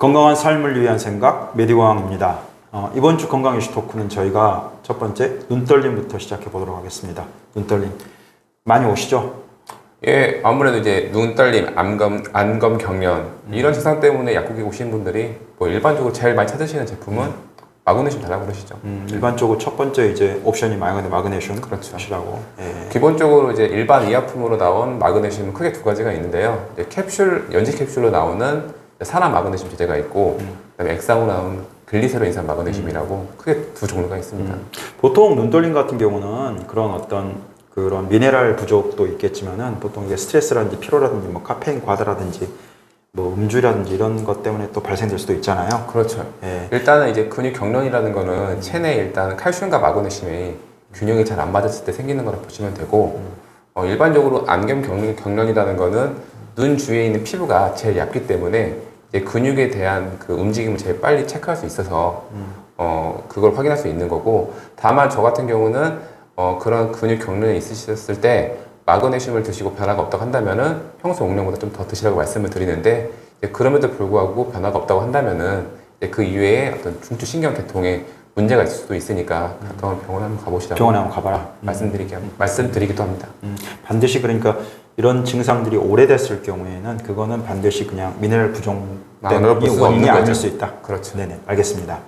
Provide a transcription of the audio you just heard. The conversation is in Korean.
건강한 삶을 위한 생각 메디왕입니다. 어, 이번 주 건강 이슈 토크는 저희가 첫 번째 눈떨림부터 시작해 보도록 하겠습니다. 눈떨림 많이 오시죠? 예, 아무래도 이제 눈 떨림, 안검, 안검 경련 이런 증상 때문에 약국에 오시는 분들이 뭐 일반적으로 제일 많이 찾으시는 제품은 마그네슘 달라고 그러시죠. 음, 일반적으로 첫 번째 이제 옵션이 마그네 마그네슘 그렇죠. 하시라고. 예. 기본적으로 이제 일반 의약품으로 나온 마그네슘은 크게 두 가지가 있는데요. 이제 캡슐, 연지 캡슐로 나오는 산화 마그네슘 제제가 있고, 그다음에 액상으로 나온 글리세롤인산 마그네슘이라고 크게 두 종류가 있습니다. 음. 보통 눈떨림 같은 경우는 그런 어떤 그런 미네랄 부족도 있겠지만은 보통 이게 스트레스라든지 피로라든지 뭐 카페인 과다라든지 뭐 음주라든지 이런 것 때문에 또 발생될 수도 있잖아요. 그렇죠. 예. 일단은 이제 근육 경련이라는 거는 체내에 일단 칼슘과 마그네슘이 균형이 잘 안 맞았을 때 생기는 거라 보시면 되고 어, 일반적으로 안경 경련, 경련이라는 거는 눈 주위에 있는 피부가 제일 얇기 때문에 이제 근육에 대한 그 움직임을 제일 빨리 체크할 수 있어서 어, 그걸 확인할 수 있는 거고 다만 저 같은 경우는 어, 그런 근육 경련이 있으셨을 때 마그네슘을 드시고 변화가 없다고 한다면은 평소 용량보다 좀 더 드시라고 말씀을 드리는데 그럼에도 불구하고 변화가 없다고 한다면은 그 이외에 어떤 중추 신경 계통에 문제가 있을 수도 있으니까 가까운 병원 한번 가보시라고 병원에 한번 가봐라. 말씀드리기 말씀드리기도 합니다. 음, 반드시 그러니까 이런 증상들이 오래됐을 경우에는 그거는 반드시 그냥 미네랄 부종 아, 때문이 수 원인이 아닐. 수 있다. 그렇죠. 네네, 알겠습니다.